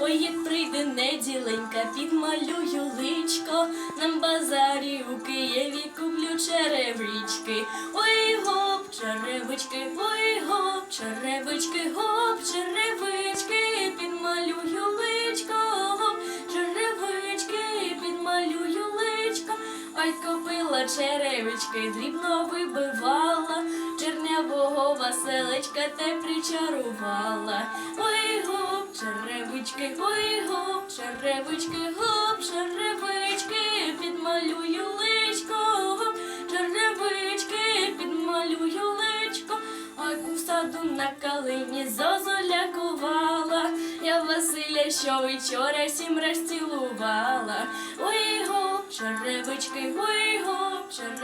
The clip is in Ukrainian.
Ой, як прийде неділенька, підмалюю личко, на базарі у Києві куплю черевички. Ой, гоп, черевички, ой, гоп, черевички, гоп, черевички, підмалюю личко, гоп, черевички, підмалюю личко. Ой, купила черевички, дрібно вибивала, чернявого Василечка те причарувала. Черевички, ой, гоп, черевички, гоп, черевички, підмалюю личко, черевички, підмалюю личко. Ой, у саду на калині зозуля кувала, я Василя, що вчора сім раз цілувала. Ой, гоп, черевички, ой, гоп, черевички,